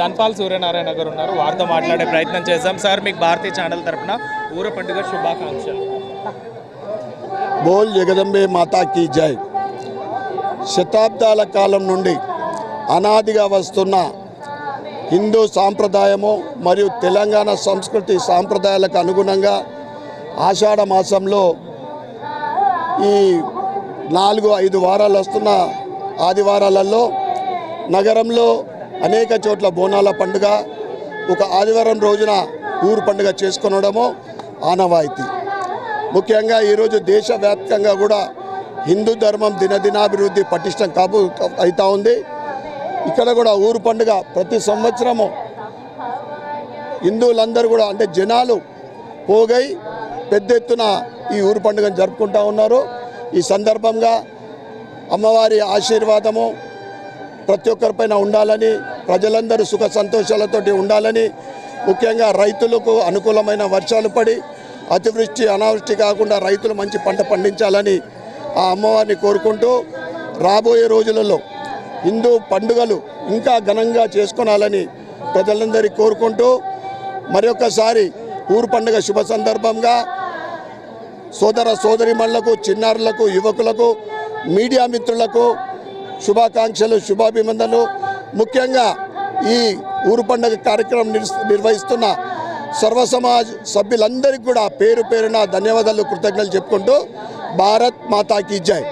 ధన్పాల్ సూర్యనారాయణ గారు ఉన్నారు. వారితో మాట్లాడే ప్రయత్నం చేద్దాం. సార్ మీకు భారతీయ ఛానల్ తరపున ఊర పండుగ శుభాకాంక్షలు. బోల్ జగదంబే మాతా కీ జై. శతాబ్దాల కాలం నుండి అనాదిగా వస్తున్న హిందూ సాంప్రదాయము మరియు తెలంగాణ సంస్కృతి సాంప్రదాయాలకు అనుగుణంగా ఆషాఢ మాసంలో ఈ నాలుగు ఐదు వారాలు వస్తున్న ఆదివారాలలో నగరంలో అనేక చోట్ల బోనాల పండుగ ఒక ఆదివారం రోజున ఊరు పండుగ చేసుకొనడము ఆనవాయితీ. ముఖ్యంగా ఈరోజు దేశవ్యాప్తంగా కూడా హిందూ ధర్మం దినదినాభివృద్ధి పటిష్టం కాబు అవుతూ ఉంది. ఇక్కడ కూడా ఊరు పండుగ ప్రతి సంవత్సరము హిందువులందరూ కూడా అంటే జనాలు పోగై పెద్ద ఎత్తున ఈ ఊరు పండుగను జరుపుకుంటా ఉన్నారు. ఈ సందర్భంగా అమ్మవారి ఆశీర్వాదము ప్రతి ఒక్కరిపైన ఉండాలని ప్రజలందరూ సుఖ సంతోషాలతోటి ఉండాలని ముఖ్యంగా రైతులకు అనుకూలమైన వర్షాలు పడి అతివృష్టి అనావృష్టి కాకుండా రైతులు మంచి పంట పండించాలని ఆ అమ్మవారిని కోరుకుంటూ రాబోయే రోజులలో హిందూ పండుగలు ఇంకా ఘనంగా చేసుకోనాలని ప్రజలందరికీ కోరుకుంటూ మరొకసారి ఊరు పండుగ శుభ సందర్భంగా సోదర సోదరిమణులకు చిన్నారులకు యువకులకు మీడియా మిత్రులకు శుభాకాంక్షలు శుభాభినందనలు. ముఖ్యంగా ఈ ఊరు పండుగ కార్యక్రమం నిర్వహిస్తున్న సర్వ సమాజ్ సభ్యులందరికీ కూడా పేరు పేరున ధన్యవాదాలు కృతజ్ఞతలు చెప్పుకుంటూ భారత్ మాతాకి జై.